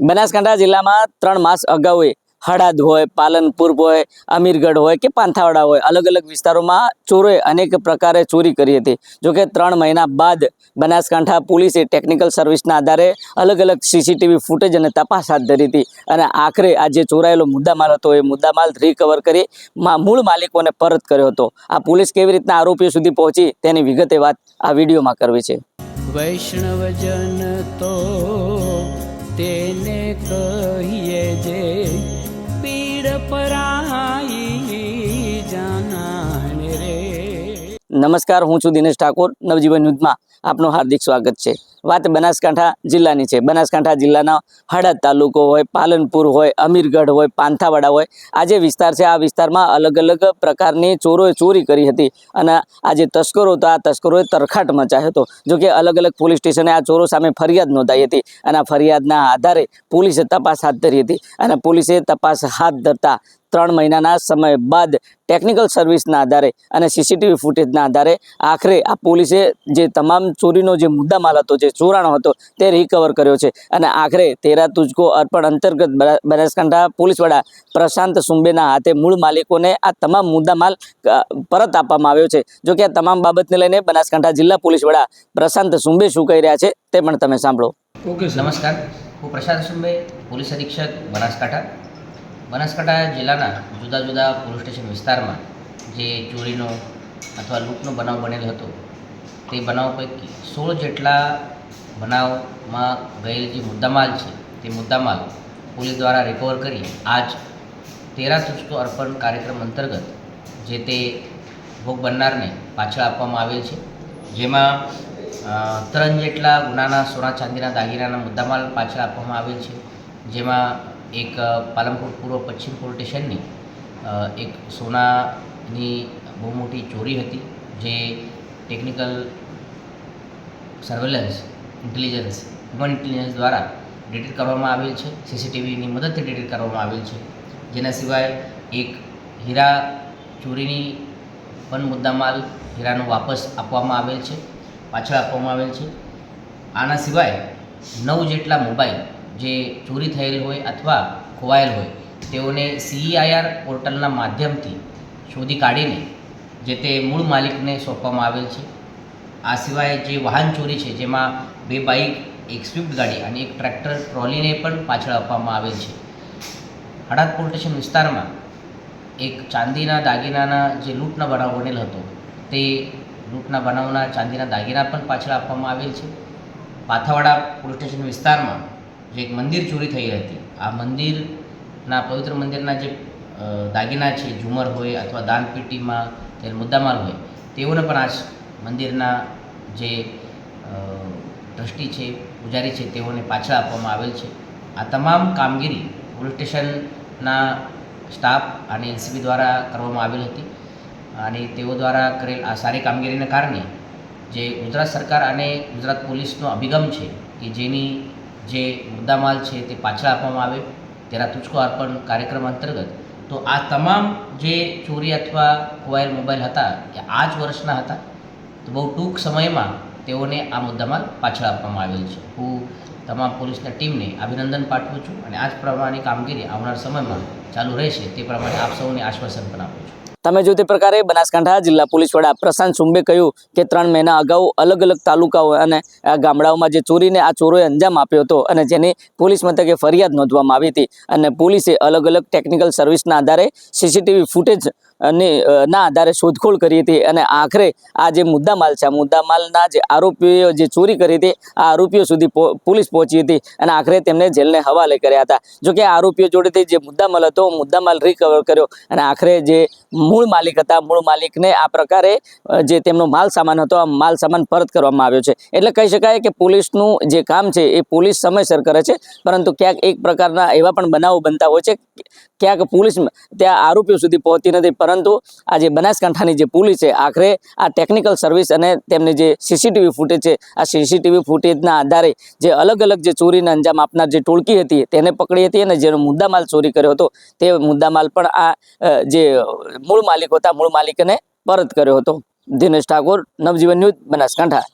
બનાસકાંઠા જિલ્લામાં ત્રણ માસ અગાઉ હળાદ હોય, પાલનપુર હોય, અમીરગઢ હોય કે પાંથાવાડા હોય, અલગ અલગ વિસ્તારોમાં ચોરોએ અનેક પ્રકારે ચોરી કરી હતી. જોકે ત્રણ મહિના બાદ બનાસકાંઠા પોલીસે ટેકનિકલ સર્વિસના આધારે અલગ અલગ સીસીટીવી ફૂટેજ અને તપાસ હાથ ધરી હતી અને આખરે આ જે ચોરાયેલો મુદ્દામાલ હતો એ મુદ્દામાલ રિકવર કરી મૂળ માલિકોને પરત કર્યો હતો. આ પોલીસ કેવી રીતના આરોપીઓ સુધી પહોંચી તેની વિગતે વાત આ વિડીયોમાં કરવી છે. વૈષ્ણવજન કહીએ જે નમસ્કાર, હું છું દિનેશ ઠાકોર, નવજીવન ન્યૂઝમાં આપનું હાર્દિક સ્વાગત છે. વાત બનાસકાંઠા જિલ્લાની છે. બનાસકાંઠા જિલ્લાના હળદ તાલુકો હોય, પાલનપુર હોય, અમીરગઢ હોય, પાંથાવાડા હોય આ જે વિસ્તાર છે. આ વિસ્તારમાં અલગ અલગ પ્રકારની ચોરોએ ચોરી કરી હતી અને આ જે તસ્કરો હતા આ તસ્કરોએ તરખાટ મચાયો હતો. જોકે અલગ અલગ પોલીસ સ્ટેશને આ ચોરો સામે ફરિયાદ નોંધાઈ હતી અને આ ફરિયાદના આધારે પોલીસે તપાસ હાથ ધરી હતી અને પોલીસે તપાસ હાથ ધરતા ત્રણ મહિનાના સમય બાદ ટેકનિકલ સર્વિસના આધારે અને સીસીટીવી ફૂટેજના આધારે આખરે આ પોલીસે જે તમામ ચોરીનો જે મુદ્દામાલ હતો જે ચોરાણો હતો તે રિકવર કર્યો છે. અને આખરે તેરા તુજકો અર્પણ અંતર્ગત બનાસકાંઠા પોલીસ વડા પ્રશાંત સુંબેના હાથે મૂળ માલિકોને આ તમામ મુદ્દામાલ પરત આપવામાં આવ્યો છે. જો કે આ તમામ બાબતને લઈને બનાસકાંઠા જિલ્લા પોલીસ વડા પ્રશાંત સુંબે શું કહી રહ્યા છે તે પણ તમે સાંભળો. નમસ્કાર. હું પ્રશાંત સુંબે પોલીસ અધિક્ષક બનાસકાંઠા. બનાસકાંઠા જિલ્લાના જુદા જુદા પોલીસ સ્ટેશન વિસ્તારમાં જે ચોરીનો અથવા લૂંટનો બનાવ બનેલો હતો, તે બનાવ પૈકી સોળ જેટલા બનાવમાં ગયેલ જે મુદ્દામાલ છે, તે મુદ્દામાલ પોલીસ દ્વારા રિકવર કરી આજ તેરા સુસ્તો અર્પણ કાર્યક્રમ અંતર્ગત જે તે ભોગ બનનારને પાછળ આપવામાં આવેલ છે. જેમાં ત્રણ જેટલા ગુનાના સોના ચાંદીના દાગીનાના મુદ્દામાલ પાછળ આપવામાં આવેલ છે. જેમાં એક પાલનપુર પૂર્વ પશ્ચિમ પોલીસ સ્ટેશનની એક સોનાની બહુ મોટી ચોરી હતી, જે technical surveillance, intelligence, human intelligence દ્વારા ડિટેક્ટ કરવામાં આવેલ છે, સીસીટીવીની મદદથી ડિટેક્ટ કરવામાં આવેલ છે. જેના સિવાય એક હીરા ચોરીની પણ મુદ્દામાલ હીરાનો વાપસ આપવામાં આવેલ છે, પાછળ આપવામાં આવેલ છે. આના સિવાય નવ જેટલા મોબાઈલ જે ચોરી થયેલ હોય અથવા ખોવાયેલ હોય, તેઓને સીઈઆઈઆર પોર્ટલના માધ્યમથી શોધી કાઢીને જે તે મૂળ માલિકને સોંપવામાં આવેલ છે. આ સિવાય જે વાહન ચોરી છે, જેમાં બે બાઇક, એક સ્વિફ્ટ ગાડી અને એક ટ્રેક્ટર ટ્રોલીને પણ પાછળ આપવામાં આવેલ છે. હડાદ પોલીસ સ્ટેશન વિસ્તારમાં એક ચાંદીના દાગીનાના જે લૂંટના બનાવ બનેલ હતો, તે લૂંટના બનાવના ચાંદીના દાગીના પણ પાછળ આપવામાં આવેલ છે. પાથાવાડા પોલીસ સ્ટેશન વિસ્તારમાં જે એક મંદિર ચોરી થઈ હતી. આ મંદિરના પવિત્ર મંદિરના જે દાગીના છે, ઝુમર હોય અથવા દાનપેટીમાં તે મુદ્દામાલ હોય, તેઓને પણ આજ મંદિરના જે ટ્રસ્ટી છે, પૂજારી છે, તેઓને પાછળ આપવામાં આવેલ છે. આ તમામ કામગીરી પોલીસ સ્ટેશનના સ્ટાફ અને એલસીબી દ્વારા કરવામાં આવેલ હતી અને તેઓ દ્વારા કરેલ આ સારી કામગીરીને કારણે જે ગુજરાત સરકાર અને ગુજરાત પોલીસનો અભિગમ છે કે જેની જે મુદ્દામાલ છે તે પાછળ આપવામાં આવે, તેના તુચકો અર્પણ કાર્યક્રમ અંતર્ગત, તો આ તમામ જે ચોરી અથવા ખોવાયેલ મોબાઈલ હતા, એ આ જ વર્ષના હતા, તો બહુ ટૂંક સમયમાં તેઓને આ મુદ્દામાલ પાછળ આપવામાં આવેલ છે. હું તમામ પોલીસના ટીમને અભિનંદન પાઠવું છું અને આ જ પ્રમાણે કામગીરી આવનાર સમયમાં ચાલુ રહેશે, તે પ્રમાણે આપ સૌને આશ્વાસન પણ આપું છું. તમે જો તે પ્રકારે બનાસકાંઠા જિલ્લા પોલીસ વડા પ્રશાંત સુંબે કહ્યું કે ત્રણ મહિના અગાઉ અલગ અલગ તાલુકાઓ અને ગામડાઓમાં જે ચોરીને આ ચોરોએ અંજામ આપ્યો હતો અને જેની પોલીસ મથકે ફરિયાદ નોંધવામાં આવી હતી અને પોલીસે અલગ અલગ ટેકનિકલ સર્વિસના આધારે સીસીટીવી ફૂટેજ અને ના આધારે શોધખોળ કરી હતી અને આખરે આ જે મુદ્દામાલ છે, આ મુદ્દામાલના જે આરોપીઓ જે ચોરી કરી હતી, આ આરોપીઓ સુધી પોલીસ પહોંચી હતી અને આખરે તેમને જેલને હવાલે કર્યા હતા. જોકે આરોપીઓ જોડેથી જે મુદ્દામાલ હતો મુદ્દામાલ રિકવર કર્યો અને આખરે જે મૂળ માલિક હતા, મૂળ માલિકને આ પ્રકારે જે તેમનો માલ સામાન હતો, આ માલ સામાન પરત કરવામાં આવ્યો છે. એટલે કહી શકાય કે પોલીસનું જે કામ છે, એ પોલીસ સમયસર કરે છે, પરંતુ ક્યાંક એક પ્રકારના એવા પણ બનાવો બનતા હોય છે, ક્યાંક પોલીસ ત્યાં આરોપીઓ સુધી પહોંચતી નથી પરંતુ આ જે બનાસકાંઠાની જે પોલીસ છે, આખરે આ ટેકનિકલ સર્વિસ અને તેમની જે સીસીટીવી ફૂટેજ છે, આ સીસીટીવી ફૂટેજના આધારે જે અલગ અલગ જે ચોરીને અંજામ આપનાર જે ટોળકી હતી, તેને પકડી હતી અને જેનો મુદ્દામાલ ચોરી કર્યો હતો, તે મુદ્દામાલ પણ આ જે મૂળ માલિક હતા, મૂળ માલિકને પરત કર્યો હતો. દિનેશ ઠાકોર, નવજીવન ન્યૂઝ, બનાસકાંઠા.